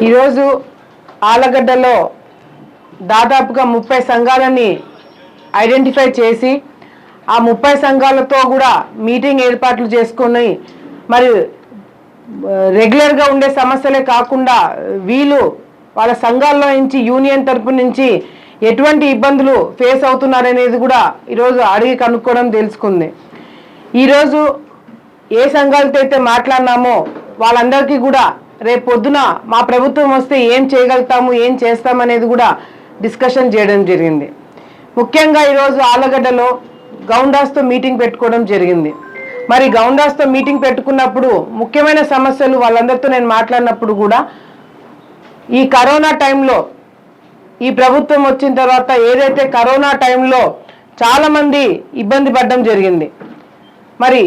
ఈరోజు ఆలగడ్డలో దాదాపుగా ముప్పై సంఘాలని ఐడెంటిఫై చేసి ఆ ముప్పై సంఘాలతో కూడా మీటింగ్ ఏర్పాట్లు చేసుకుని మరి రెగ్యులర్గా ఉండే సమస్యలే కాకుండా వీళ్ళు వాళ్ళ సంఘాల్లో నుంచి యూనియన్ తరపు నుంచి ఎటువంటి ఇబ్బందులు ఫేస్ అవుతున్నారనేది కూడా ఈరోజు అడిగి కనుక్కోవడం తెలుసుకుంది. ఈరోజు ఏ సంఘాలతో అయితే మాట్లాడినామో వాళ్ళందరికీ కూడా రేపు పొద్దున మా ప్రభుత్వం వస్తే ఏం చేయగలుగుతాము ఏం చేస్తామనేది కూడా డిస్కషన్ చేయడం జరిగింది. ముఖ్యంగా ఈరోజు ఆలగడ్డలో గౌండాస్తో మీటింగ్ పెట్టుకోవడం జరిగింది. మరి గౌండాస్తో మీటింగ్ పెట్టుకున్నప్పుడు ముఖ్యమైన సమస్యలు వాళ్ళందరితో నేను మాట్లాడినప్పుడు కూడా ఈ కరోనా టైంలో ఈ ప్రభుత్వం వచ్చిన తర్వాత ఏదైతే కరోనా టైంలో చాలామంది ఇబ్బంది పడడం జరిగింది. మరి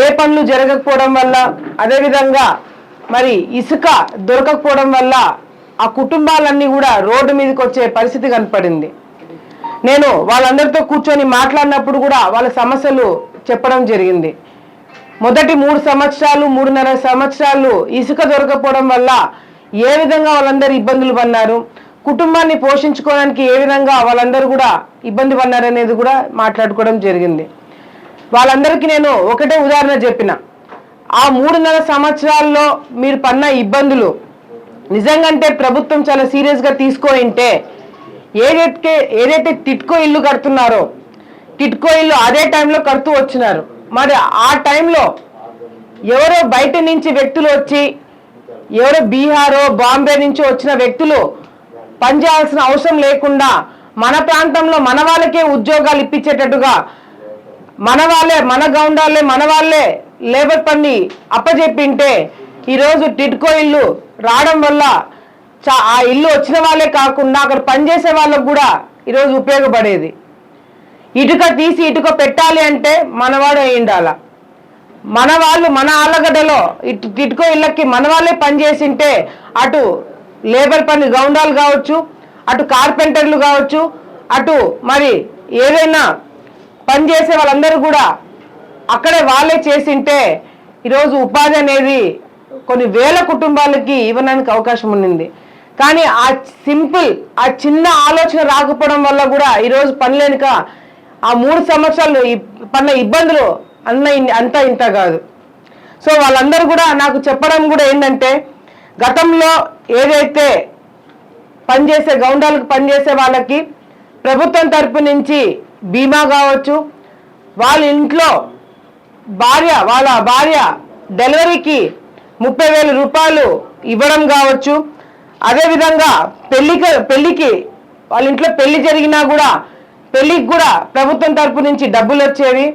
ఏ పనులు జరగకపోవడం వల్ల అదేవిధంగా మరి ఇసుక దొరకకపోవడం వల్ల ఆ కుటుంబాలన్నీ కూడా రోడ్డు మీదకి వచ్చే పరిస్థితి కనపడింది. నేను వాళ్ళందరితో కూర్చొని మాట్లాడినప్పుడు కూడా వాళ్ళ సమస్యలు చెప్పడం జరిగింది. మొదటి మూడు సంవత్సరాలు మూడున్నర సంవత్సరాలు ఇసుక దొరకపోవడం వల్ల ఏ విధంగా వాళ్ళందరూ ఇబ్బందులు పడినారు కుటుంబాన్ని పోషించుకోవడానికి ఏ విధంగా వాళ్ళందరూ కూడా ఇబ్బంది పన్నారనేది కూడా మాట్లాడుకోవడం జరిగింది. వాళ్ళందరికీ నేను ఒకటే ఉదాహరణ చెప్పిన. ఆ మూడున్నర సంవత్సరాల్లో మీరు పన్న ఇబ్బందులు. నిజంగంటే ప్రభుత్వం చాలా సీరియస్గా తీసుకోయింటే ఏదైతే ఏదైతే టిట్కో ఇల్లు కడుతున్నారో టిట్కో ఇల్లు అదే టైంలో కడుతూ వచ్చినారు. మరి ఆ టైంలో ఎవరో బయట నుంచి వ్యక్తులు వచ్చి ఎవరో బీహారో బాంబే నుంచి వచ్చిన వ్యక్తులు పనిచేయాల్సిన అవసరం లేకుండా మన ప్రాంతంలో మన వాళ్ళకే ఉద్యోగాలు ఇప్పించేటట్టుగా మన వాళ్ళే మన గౌండాలే మన వాళ్ళే లేబర్ పని అప్పచెప్పింటే ఈరోజు టిడ్కో ఇల్లు రావడం వల్ల చా ఆ ఇల్లు వచ్చిన వాళ్ళే కాకుండా అక్కడ పనిచేసే వాళ్ళకు కూడా ఈరోజు ఉపయోగపడేది. ఇటుక తీసి ఇటుక పెట్టాలి అంటే మనవాడు అయి ఉండాల మన వాళ్ళు మన ఆలగడ్డలో ఇటు టిట్కో ఇళ్ళకి మన వాళ్ళే పనిచేసింటే అటు లేబర్ పని గౌండాలు కావచ్చు అటు కార్పెంటర్లు కావచ్చు అటు మరి ఏదైనా పని చేసే వాళ్ళందరూ కూడా అక్కడే వాళ్ళే చేసింటే ఈరోజు ఉపాధి అనేది కొన్ని వేల కుటుంబాలకి ఇవ్వడానికి అవకాశం ఉండింది కానీ ఆ సింపుల్ ఆ చిన్న ఆలోచన రాకపోవడం వల్ల కూడా ఈరోజు పనిలేనిక ఆ మూడు సంవత్సరాలు ఈ పడిన ఇబ్బందులు అన్న అంత అంతా ఇంత కాదు. సో వాళ్ళందరూ కూడా నాకు చెప్పడం కూడా ఏంటంటే గతంలో ఏదైతే పనిచేసే గౌండాలకు పనిచేసే వాళ్ళకి ప్రభుత్వం తరపు నుంచి బీమా కావచ్చు వాళ్ళ ఇంట్లో భార్య వాళ్ళ భార్య డెలివరీకి ముప్పై వేల రూపాయలు ఇవ్వడం కావచ్చు. అదేవిధంగా పెళ్ళికి పెళ్ళికి వాళ్ళ ఇంట్లో పెళ్ళి జరిగినా కూడా పెళ్ళికి కూడా ప్రభుత్వం తరపు నుంచి డబ్బులు వచ్చేవి.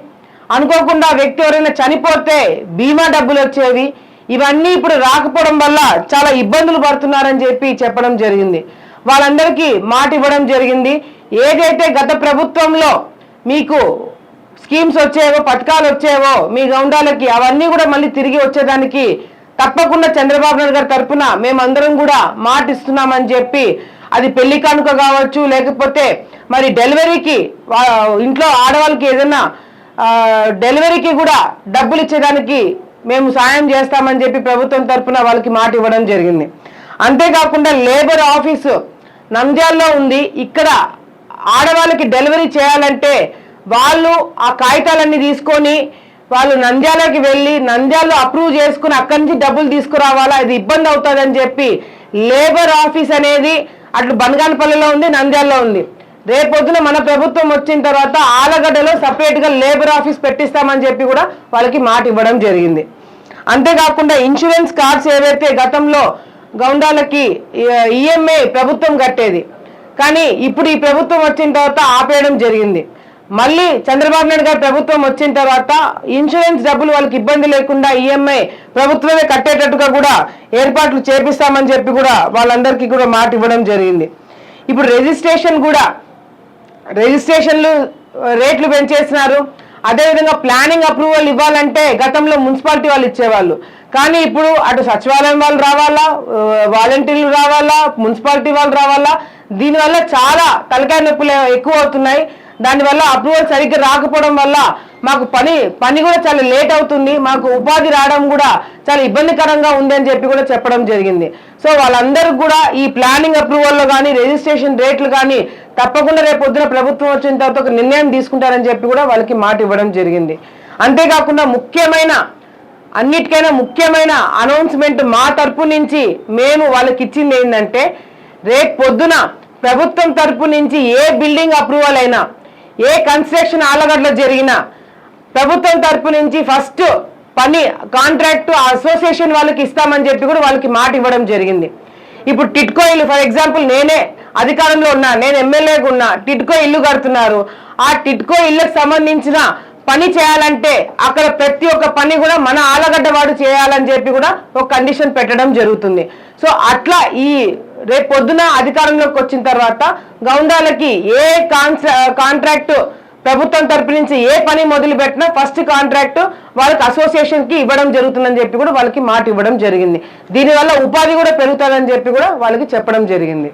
అనుకోకుండా వ్యక్తి ఎవరైనా చనిపోతే బీమా డబ్బులు వచ్చేవి. ఇవన్నీ ఇప్పుడు రాకపోవడం వల్ల చాలా ఇబ్బందులు పడుతున్నారని చెప్పి చెప్పడం జరిగింది. వాళ్ళందరికీ మాట ఇవ్వడం జరిగింది. ఏదైతే గత ప్రభుత్వంలో మీకు స్కీమ్స్ వచ్చేవో పథకాలు వచ్చేవో మీ గౌండాలకి అవన్నీ కూడా మళ్ళీ తిరిగి వచ్చేదానికి తప్పకుండా చంద్రబాబు నాయుడు గారి తరఫున మేమందరం కూడా మాట ఇస్తున్నామని చెప్పి అది పెళ్ళి కానుక కావచ్చు లేకపోతే మరి డెలివరీకి ఇంట్లో ఆడవాళ్ళకి ఏదైనా డెలివరీకి కూడా డబ్బులు ఇచ్చేదానికి మేము సాయం చేస్తామని చెప్పి ప్రభుత్వం తరఫున వాళ్ళకి మాట ఇవ్వడం జరిగింది. అంతేకాకుండా లేబర్ ఆఫీసు నంద్యాల్లో ఉంది. ఇక్కడ ఆడవాళ్ళకి డెలివరీ చేయాలంటే వాళ్ళు ఆ కాగితాలన్నీ తీసుకొని వాళ్ళు నంద్యాలకి వెళ్ళి నంద్యాలలో అప్రూవ్ చేసుకుని అక్కడి నుంచి డబ్బులు తీసుకురావాలా ఇది ఇబ్బంది అవుతుందని చెప్పి లేబర్ ఆఫీస్ అనేది అటు బనగానపల్లిలో ఉంది నంద్యాలలో ఉంది రేపొద్దున మన ప్రభుత్వం వచ్చిన తర్వాత ఆలగడ్డలో సపరేట్గా లేబర్ ఆఫీస్ పెట్టిస్తామని చెప్పి కూడా వాళ్ళకి మాట ఇవ్వడం జరిగింది అంతేకాకుండా ఇన్సూరెన్స్ కార్డ్స్ ఏవైతే గతంలో గౌండాలకి ఈఎంఐ ప్రభుత్వం కట్టేది కానీ ఇప్పుడు ఈ ప్రభుత్వం వచ్చిన తర్వాత ఆపేయడం జరిగింది మళ్ళీ చంద్రబాబు నాయుడు గారి ప్రభుత్వం వచ్చిన తర్వాత ఇన్సూరెన్స్ డబ్బులు వాళ్ళకి ఇబ్బంది లేకుండా ఈఎంఐ ప్రభుత్వమే కట్టేటట్టుగా కూడా ఏర్పాట్లు చేపిస్తామని చెప్పి కూడా వాళ్ళందరికీ కూడా మాట ఇవ్వడం జరిగింది. ఇప్పుడు రిజిస్ట్రేషన్ కూడా రిజిస్ట్రేషన్లు రేట్లు పెంచేసినారు. అదేవిధంగా ప్లానింగ్ అప్రూవల్ ఇవ్వాలంటే గతంలో మున్సిపాలిటీ వాళ్ళు ఇచ్చేవాళ్ళు. కానీ ఇప్పుడు అటు సచివాలయం వాళ్ళు రావాలా వాలంటీర్లు రావాలా మున్సిపాలిటీ వాళ్ళు రావాలా దీనివల్ల చాలా తలకాయ నొప్పులు ఎక్కువ అవుతున్నాయి. దానివల్ల అప్రూవల్ సరిగ్గా రాకపోవడం వల్ల మాకు పని పని కూడా చాలా లేట్ అవుతుంది. మాకు ఉపాధి రావడం కూడా చాలా ఇబ్బందికరంగా ఉంది అని చెప్పి కూడా చెప్పడం జరిగింది. సో వాళ్ళందరికీ కూడా ఈ ప్లానింగ్ అప్రూవల్లో కానీ రిజిస్ట్రేషన్ రేట్లు కానీ తప్పకుండా రేపు పొద్దున ప్రభుత్వం వచ్చిన తర్వాత ఒక నిర్ణయం తీసుకుంటారని చెప్పి కూడా వాళ్ళకి మాట ఇవ్వడం జరిగింది. అంతేకాకుండా ముఖ్యమైన అన్నిటికైనా ముఖ్యమైన అనౌన్స్మెంట్ మా తరపు నుంచి మేము వాళ్ళకి ఇచ్చింది ఏంటంటే రేపు పొద్దున ప్రభుత్వం తరపు నుంచి ఏ బిల్డింగ్ అప్రూవల్ అయినా ఏ కన్స్ట్రక్షన్ ఆలగడ్డలో జరిగినా ప్రభుత్వం తరపు నుంచి ఫస్ట్ పని కాంట్రాక్ట్ అసోసియేషన్ వాళ్ళకి ఇస్తామని చెప్పి కూడా వాళ్ళకి మాట ఇవ్వడం జరిగింది. ఇప్పుడు టిట్కో ఇల్లు ఫర్ ఎగ్జాంపుల్ నేనే అధికారంలో ఉన్నా నేను ఎమ్మెల్యేగా ఉన్నా టిట్కో ఇల్లు కడుతున్నారు. ఆ టిట్కో ఇల్లుకు సంబంధించిన పని చేయాలంటే అక్కడ ప్రతి ఒక్క పని కూడా మన ఆలగడ్డ వాడు చేయాలని చెప్పి కూడా ఒక కండిషన్ పెట్టడం జరుగుతుంది. సో అట్లా ఈ రేపు పొద్దున అధికారంలోకి వచ్చిన తర్వాత గౌండాలకి ఏ కాంట్రాక్ట్ ప్రభుత్వం తరపు నుంచి ఏ పని మొదలు పెట్టినా ఫస్ట్ కాంట్రాక్ట్ వాళ్ళకి అసోసియేషన్కి ఇవ్వడం జరుగుతుందని చెప్పి కూడా వాళ్ళకి మాట ఇవ్వడం జరిగింది. దీనివల్ల ఉపాధి కూడా పెరుగుతుందని చెప్పి కూడా వాళ్ళకి చెప్పడం జరిగింది.